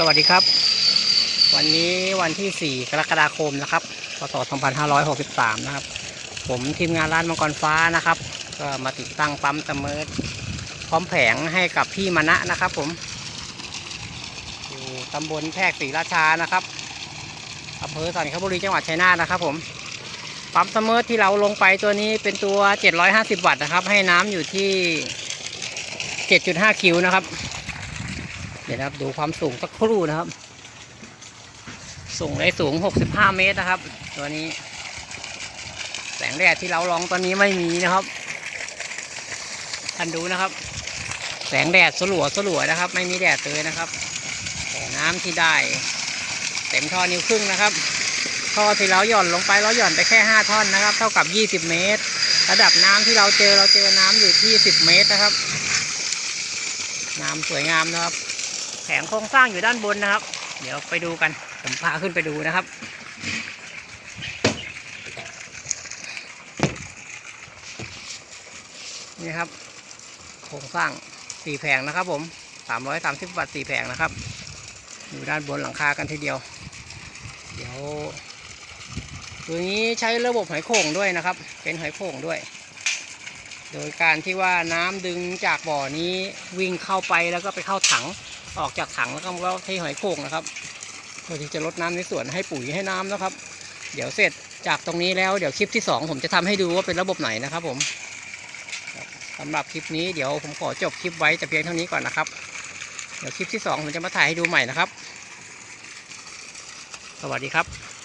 สวัสดีครับ วันนี้วันที่ 4 กรกฎาคมนะครับพศ2563 นะครับ ผมทีมงานร้านมังกรฟ้านะครับ ก็มาติดตั้งปั๊มเสมอพร้อมแผงให้กับพี่มณะนะครับ ผม อยู่ตำบลแพรกศรีราชานะครับอำเภอสันคบุรีจังหวัดชัยนาทนะครับ ผมปั๊มเสมอที่เราลงไปตัวนี้เป็นตัว 750 วัตต์นะครับ ให้น้ำอยู่ที่ 7.5 คิวนะครับ เดี๋ยวนะครับดูความสูงสักครู่นะครับ สูงได้สูง 65 เมตรนะครับ ตัวนี้ แสงแดดที่เราลองตอนนี้ไม่มีนะครับท่านดูนะครับ แสงแดดสลัวสลัวนะครับ ไม่มีแดดเลยนะครับแต่น้ำที่ได้เต็มท่อนิ้วครึ่งนะครับท่อที่เราหย่อนลงไปเราหย่อนไปแค่ 5 ท่อนนะครับ เท่ากับ 20 เมตร ระดับน้ำที่เราเจอเราเจอน้ำอยู่ที่ 10 เมตรนะครับ น้ำสวยงามนะครับ แผงโครงสร้างอยู่ด้านบนนะครับ เดี๋ยวไปดูกันผมพาขึ้นไปดูนะครับนี่ครับโครงสร้างสี่แผงนะครับ ผมสามร้อยสามสิบวัตต์สี่แผงนะครับ อยู่ด้านบนหลังคากันทีเดียว เดี๋ยวตัวนี้ใช้ระบบหอยโข่งด้วยนะครับ เป็นหอยโข่งด้วย โดยการที่ว่าน้ำดึงจากบ่อนี้วิ่งเข้าไปแล้วก็ไปเข้าถัง ออกจากถังแล้วก็มาเทหอยโข่งนะครับเพื่อที่จะลดน้ำในสวนให้ปุ๋ยให้น้ำนะครับ เดี๋ยวเสร็จจากตรงนี้แล้วเดี๋ยวคลิปที่สองผมจะทำให้ดูว่าเป็นระบบไหนนะครับ ผมครับสำหรับคลิปนี้เดี๋ยวผมขอจบคลิปไว้แต่เพียงเท่านี้ก่อนนะครับ เดี๋ยวคลิปที่สองผมจะมาถ่ายให้ดูใหม่นะครับ สวัสดีครับ